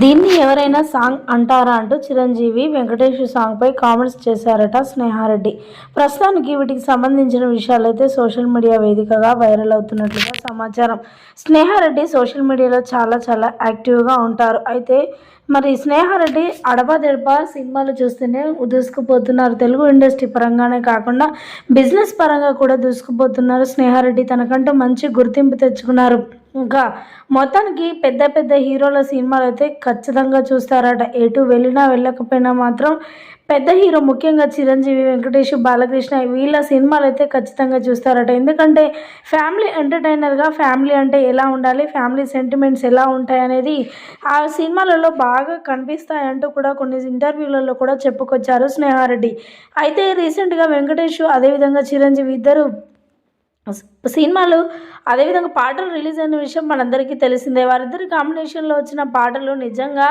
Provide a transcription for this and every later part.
దీన్ని ఎవరైనా సాంగ్ అంటారా అంటూ చిరంజీవి వెంకటేష్ సాంగ్పై కామెంట్స్ చేశారట స్నేహారెడ్డి. ప్రస్తుతానికి వీటికి సంబంధించిన విషయాలైతే సోషల్ మీడియా వేదికగా వైరల్ అవుతున్నట్లుగా సమాచారం. స్నేహారెడ్డి సోషల్ మీడియాలో చాలా చాలా యాక్టివ్గా ఉంటారు. అయితే మరి స్నేహారెడ్డి అడపదెడప సినిమాలు చూస్తేనే దూసుకుపోతున్నారు. తెలుగు ఇండస్ట్రీ పరంగానే కాకుండా బిజినెస్ పరంగా కూడా దూసుకుపోతున్నారు స్నేహారెడ్డి. తనకంటూ మంచి గుర్తింపు తెచ్చుకున్నారు. ఇంకా మొత్తానికి పెద్ద పెద్ద హీరోల సినిమాలు అయితే ఖచ్చితంగా చూస్తారట. ఎటు వెళ్ళినా వెళ్ళకపోయినా మాత్రం పెద్ద హీరో ముఖ్యంగా చిరంజీవి వెంకటేష్ బాలకృష్ణ వీళ్ళ సినిమాలు అయితే ఖచ్చితంగా చూస్తారట. ఎందుకంటే ఫ్యామిలీ ఎంటర్టైనర్గా ఫ్యామిలీ అంటే ఎలా ఉండాలి ఫ్యామిలీ సెంటిమెంట్స్ ఎలా ఉంటాయి అనేది ఆ సినిమాలలో బాగా కనిపిస్తాయంటూ కూడా కొన్ని ఇంటర్వ్యూలలో కూడా చెప్పుకొచ్చారు స్నేహారెడ్డి. అయితే రీసెంట్గా వెంకటేష్ అదేవిధంగా చిరంజీవి ఇద్దరు సినిమాలు అదేవిధంగా పాటలు రిలీజ్ అయిన విషయం మనందరికీ తెలిసిందే. వారిద్దరి కాంబినేషన్లో వచ్చిన పాటలు నిజంగా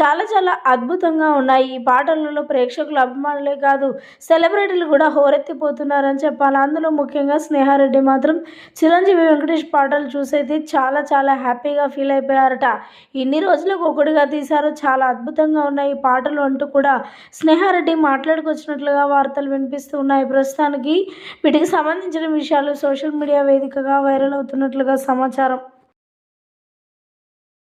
చాలా చాలా అద్భుతంగా ఉన్నాయి. ఈ పాటలలో ప్రేక్షకులు అభిమానులే కాదు సెలబ్రిటీలు కూడా హోరెత్తిపోతున్నారని చెప్పాలి. అందులో ముఖ్యంగా స్నేహారెడ్డి మాత్రం చిరంజీవి వెంకటేష్ పాటలు చూసైతే చాలా చాలా హ్యాపీగా ఫీల్ అయిపోయారట. ఇన్ని రోజులకు ఒకటిగా తీశారు. చాలా అద్భుతంగా ఉన్నాయి ఈ పాటలు అంటూ కూడా స్నేహారెడ్డి మాట్లాడుకొచ్చినట్లుగా వార్తలు వినిపిస్తూ ఉన్నాయి ప్రస్తుతానికి వీటికి సంబంధించిన విషయాలు సోషల్ మీడియా వేదికగా వైరల్ అవుతున్నట్లుగా సమాచారం.